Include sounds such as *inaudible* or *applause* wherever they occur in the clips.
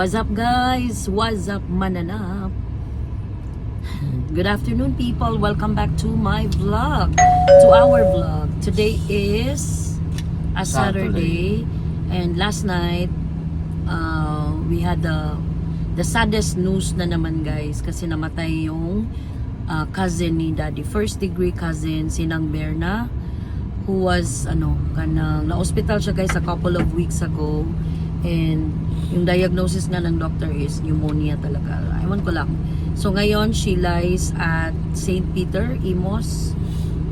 What's up guys? What's up mananap? Good afternoon people. Welcome back to my vlog. To our vlog. Today is a Saturday, and last night uh, we had the the saddest news na naman guys kasi namatay yung uh, cousin ni daddy. First degree cousin sinang Berna who was ano kanang na-hospital siya guys a couple of weeks ago and yung diagnosis nga ng doctor is pneumonia talaga. Ewan ko lang. So ngayon she lies at St. Peter, Imos.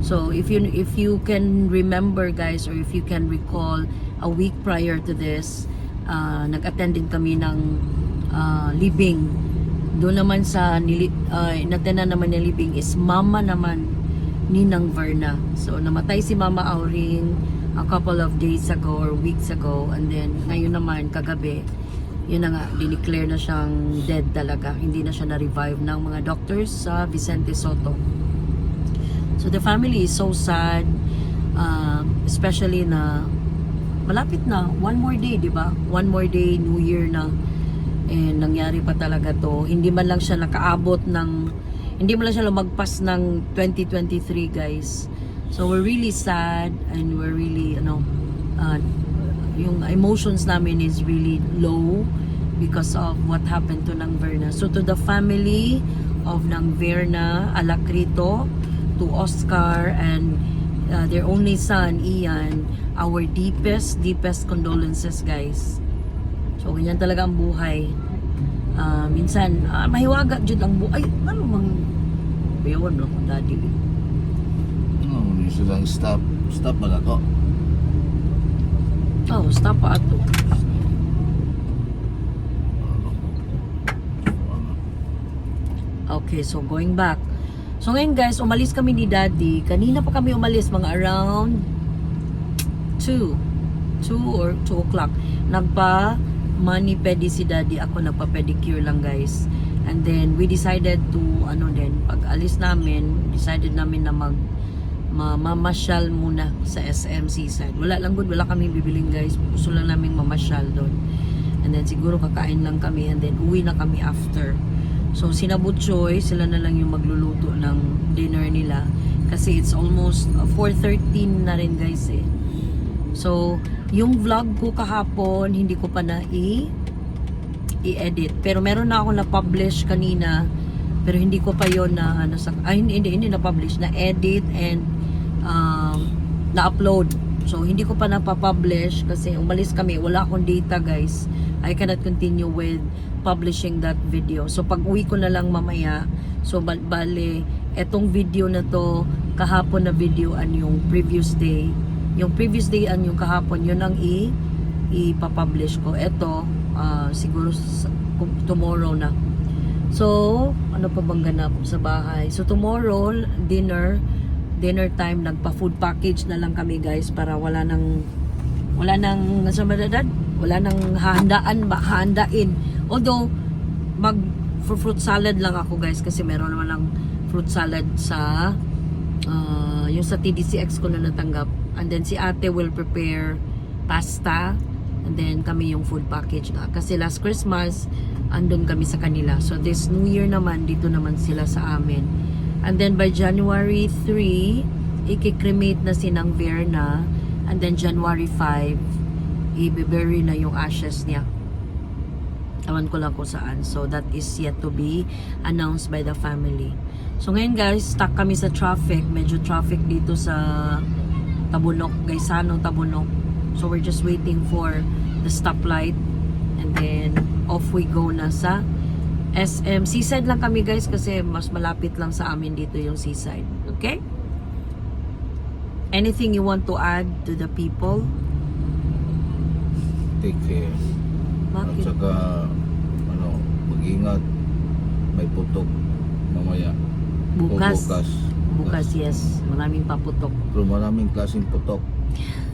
So if you if you can remember guys or if you can recall a week prior to this, uh, nag-attend din kami ng uh, libing. Doon naman sa uh, inatenan naman ng libing is mama naman ni Nang Verna. So namatay si Mama Auring a couple of days ago or weeks ago and then ngayon naman kagabi yun na nga, dineclare na siyang dead talaga. Hindi na siya na-revive ng mga doctors sa Vicente Soto. So the family is so sad, uh, especially na malapit na, one more day, di ba? One more day, New Year na. And nangyari pa talaga to. Hindi man lang siya nakaabot ng, hindi man lang siya lumagpas ng 2023, guys. So we're really sad and we're really, ano, uh, yung emotions namin is really low because of what happened to Nang Verna. So to the family of Nang Verna, Alacrito, to Oscar and uh, their only son, Ian, our deepest, deepest condolences, guys. So, ganyan talaga ang buhay. Uh, minsan, uh, mahiwaga jud ang buhay. Ay, ano mang... Bayawan no, daddy. No, yung silang stop. Stop ba na to? Oh, stop pa ato. Okay, so going back. So ngayon guys, umalis kami ni Daddy. Kanina pa kami umalis, mga around 2. 2 or 2 o'clock. Nagpa mani pedi si Daddy. Ako nagpa pedicure lang guys. And then we decided to ano din, pag alis namin, decided namin na mag mamasyal muna sa SM Seaside. Wala lang good, wala kami bibiling guys. Gusto lang namin mamasyal doon. And then siguro kakain lang kami and then uwi na kami after. So sina Butchoy, sila na lang yung magluluto ng dinner nila. Kasi it's almost uh, 4.13 na rin guys eh. So, yung vlog ko kahapon, hindi ko pa na i-edit. Pero meron na ako na-publish kanina. Pero hindi ko pa yon na ano sa ay hindi hindi, hindi na-publish, na-edit and um, na-upload. So hindi ko pa na-publish kasi umalis kami, wala akong data guys. I cannot continue with publishing that video. So pag uwi ko na lang mamaya, so bal bale etong video na to kahapon na video an yung previous day. Yung previous day an yung kahapon, yun ang i ipapublish ko. Ito ah, siguro tomorrow na. So, ano pa bang ganap sa bahay? So, tomorrow, dinner, dinner time, nagpa-food package na lang kami guys para wala nang, wala nang, sa wala nang handaan ba, handain. Although, mag fruit salad lang ako guys kasi meron naman lang fruit salad sa ah, yung sa TDCX ko na natanggap. And then si ate will prepare pasta and then kami yung food package na. Kasi last Christmas, andun kami sa kanila. So this New Year naman, dito naman sila sa amin. And then by January 3, ikikremate na si Nang Verna. And then January 5, i-bury na yung ashes niya. Ewan ko lang kung saan. So that is yet to be announced by the family. So ngayon guys, stuck kami sa traffic. Medyo traffic dito sa Tabunok, Gaisano, Tabunok. So we're just waiting for the stoplight. And then off we go na sa SM. Seaside lang kami guys kasi mas malapit lang sa amin dito yung seaside. Okay? Anything you want to add to the people? Take care. At Bakit? saka, ano, mag-ingat. May putok mamaya. O Bukas. bukas. Bukas, yes. Maraming paputok. Pero maraming klaseng putok.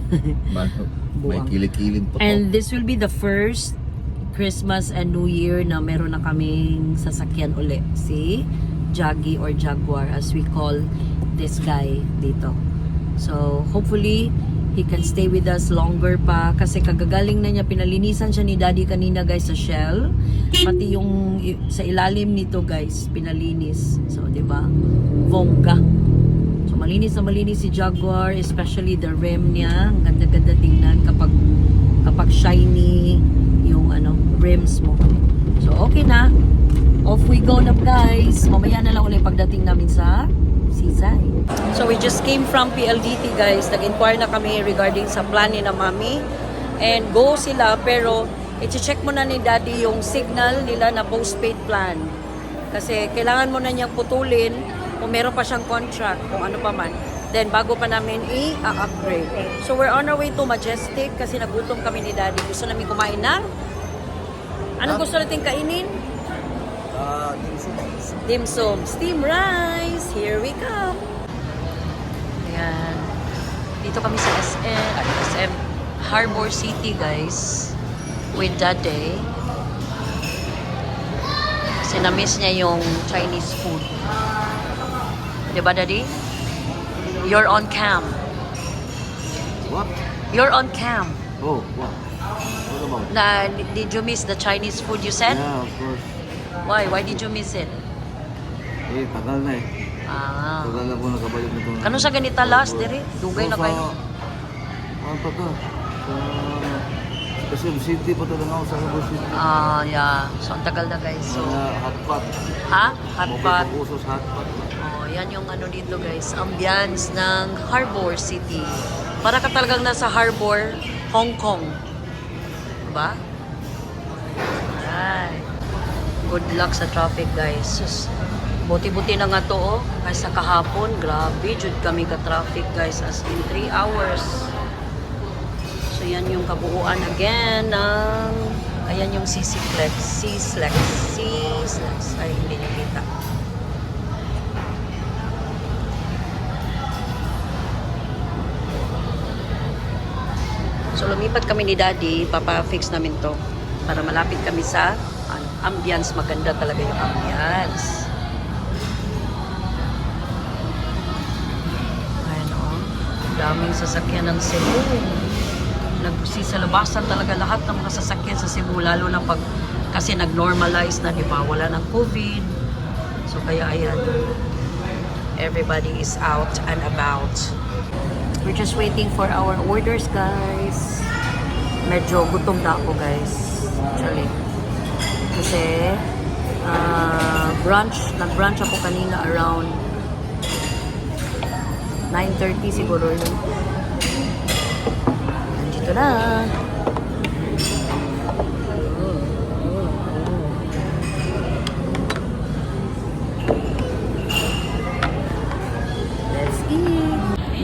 *laughs* May, may Buwang. kilikilin putok. And this will be the first Christmas and New Year na meron na kaming sasakyan uli. Si Jaggy or Jaguar as we call this guy dito. So, hopefully, he can stay with us longer pa. Kasi kagagaling na niya pinalinisan siya ni daddy kanina guys sa shell. Pati yung sa ilalim nito guys pinalinis. So di ba? Bongga. So malinis na malinis si Jaguar especially the rim niya. Ang ganda-ganda tingnan kapag kapag shiny rims mo so okay na off we go na guys mamaya na lang ulit pagdating namin sa Seaside. So we just came from PLDT guys. Nag-inquire na kami regarding sa plan ni na mami. And go sila pero i-check mo na ni daddy yung signal nila na postpaid plan. Kasi kailangan mo na niyang putulin kung meron pa siyang contract, kung ano pa man. Then bago pa namin i-upgrade. So we're on our way to Majestic kasi nagutom kami ni daddy. Gusto namin kumain ng Anong gusto natin kainin? Ah, din sa dim sum, steam rice. Here we come. Ayan. Dito kami sa SM, ay, SM Harbor City, guys. With Dade. Kasi na-miss niya yung Chinese food. Di ba, Daddy? You're on cam. What? You're on cam. Oh, what? Na, did you miss the Chinese food you said? Yeah, of course. Why? Why did you miss it? Eh, tagal na eh. Ah. Tagal na po nakabalik nito. Kano sa ganita last, Dere? Dugay na kayo. Ano pa to? Sa... Kasi city pa to lang ako sa Cebu City. Ah, yeah. So, ang tagal na guys. So, Sa hotpot. ha? Hot pot. Usos hotpot. Oh, yan yung ano dito guys. Ambience ng Harbor City. Para ka talagang nasa Harbor, Hong Kong. Diba? Alright. Good luck sa traffic guys. Sus. Buti-buti na nga to oh. Kasi sa kahapon, grabe. Jud kami ka-traffic guys. As in 3 hours. So yan yung kabuuan again ng ayan yung CC-Flex. C-Flex. C-Flex. Ay, hindi niyo So lumipat kami ni Daddy, papa-fix namin to para malapit kami sa ano, ambience. Maganda talaga yung ambience. Ayan o. Daming sasakyan ng Cebu. Nagsi sa labasan talaga lahat ng mga sasakyan sa Cebu lalo na pag kasi nag-normalize na, di ba? Wala ng COVID. So kaya ayan. Everybody is out and about. We're just waiting for our orders, guys. Medyo gutom na ako, guys. Actually. Kasi, uh, brunch, nag-brunch ako kanina around 9.30 siguro yun. Nandito na.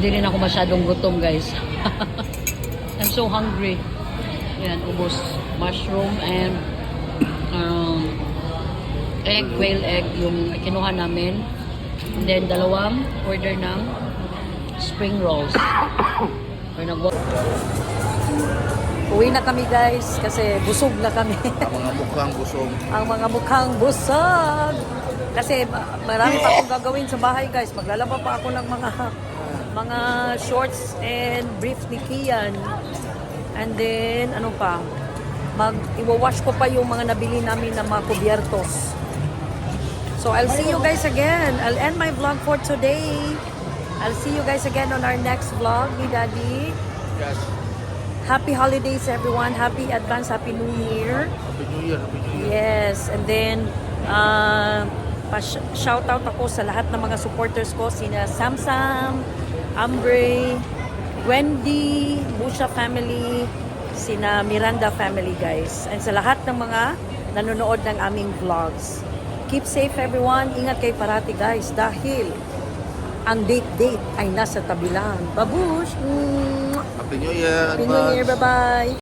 Hindi rin ako masyadong gutom, guys. *laughs* I'm so hungry. Yan, ubos. Mushroom and um, egg, quail egg, yung kinuha namin. And then, dalawang order ng spring rolls. Or nag Uwi na kami guys kasi busog na kami. Ang mga *laughs* mukhang busog. ang mga mukhang busog. Kasi ma- marami pa akong gagawin sa bahay guys. Maglalaba pa ako ng mga mga shorts and brief ni Kian. And then, ano pa? Mag, iwawash ko pa yung mga nabili namin na mga kubyertos. So, I'll see you guys again. I'll end my vlog for today. I'll see you guys again on our next vlog ni Daddy. Yes. Happy holidays everyone. Happy advance, Happy New Year. Happy New Year. Happy New Year. Yes, and then uh, pa-shout out ako sa lahat ng mga supporters ko, sina Samsam, Ambre, Wendy, Busha family, sina Miranda family guys. And sa lahat ng mga nanonood ng aming vlogs. Keep safe everyone. Ingat kayo parati guys dahil ang date-date ay nasa tabi lang. Babush! Happy New Year. Happy New Year. Bye-bye!